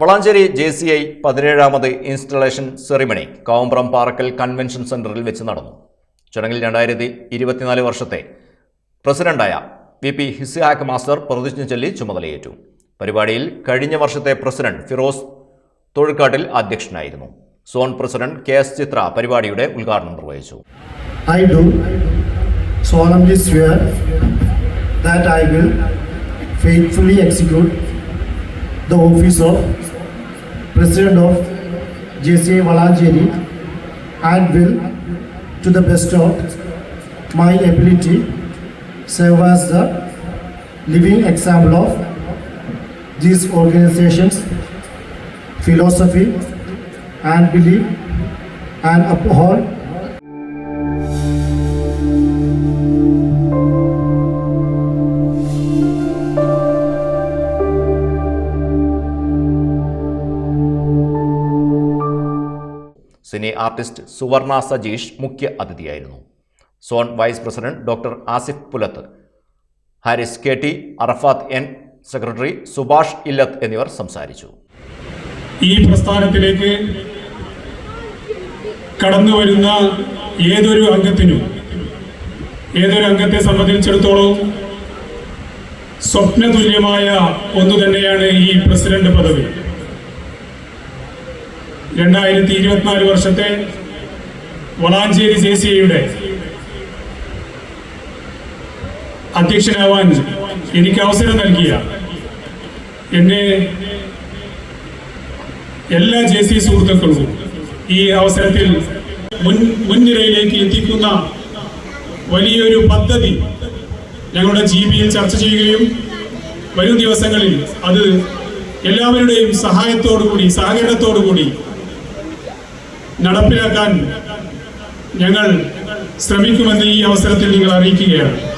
Valanchery J C I പതിനേഴാമത് installation ceremony Kavumpram Parakkal convention സെന്ററിൽ വെച്ച് നടന്നു. ചടങ്ങിൽ രണ്ടായിരത്തി ഇരുപത്തിനാല് വർഷത്തെ പ്രസിഡന്റായ വി പി ഹിസ്ഹാക്ക് മാസ്റ്റർ പ്രതിജ്ഞ ചൊല്ലി ചുമതലയേറ്റു. പരിപാടിയിൽ കഴിഞ്ഞ വർഷത്തെ പ്രസിഡന്റ് ഫിറോസ് തൊഴുക്കാട്ടിൽ അധ്യക്ഷനായിരുന്നു. Zone president K S Chitra പരിപാടിയുടെ ഉദ്ഘാടനം നിർവഹിച്ചു. I do that I will faithfully execute the office of President of JCA Valanjeri and will, to the best of my ability, serve as the living example of these organizations' philosophy and belief and uphold cine artist Suvarna Sajeesh മുഖ്യ അതിഥിയായിരുന്നു. Zone vice president doctor Asif Pulath Haris K T Arafath N secretary Subhash Illath എന്നിവർ സംസാരിച്ചു. ഈ പ്രസ്ഥാനത്തിലേക്ക് കടന്നു വരുന്ന ഏതൊരു അംഗത്തിനും ഏതൊരു അംഗത്തെ സംബന്ധിച്ചിടത്തോളം സ്വപ്നതുല്യമായ ഒന്നു തന്നെയാണ് ഈ പ്രസിഡന്റ് പദവി. രണ്ടായിരത്തി ഇരുപത്തിനാല് വർഷത്തെ വളാഞ്ചേരി ജെ സി ഐയുടെ അധ്യക്ഷനാവാൻ എനിക്ക് അവസരം നൽകിയ എന്നെ എല്ലാ ജെ സി സുഹൃത്തുക്കളും ഈ അവസരത്തിൽ മുൻ മുൻനിരയിലേക്ക് എത്തിക്കുന്ന വലിയൊരു പദ്ധതി ഞങ്ങളുടെ ജി ബിയിൽ ചർച്ച ചെയ്യുകയും വരും ദിവസങ്ങളിൽ അത് എല്ലാവരുടെയും സഹായത്തോടുകൂടി സഹകരണത്തോടുകൂടി നടപ്പിലാക്കാൻ ഞങ്ങൾ ശ്രമിക്കുമെന്ന് ഈ അവസരത്തിൽ നിങ്ങൾ അറിയിക്കുകയാണ്.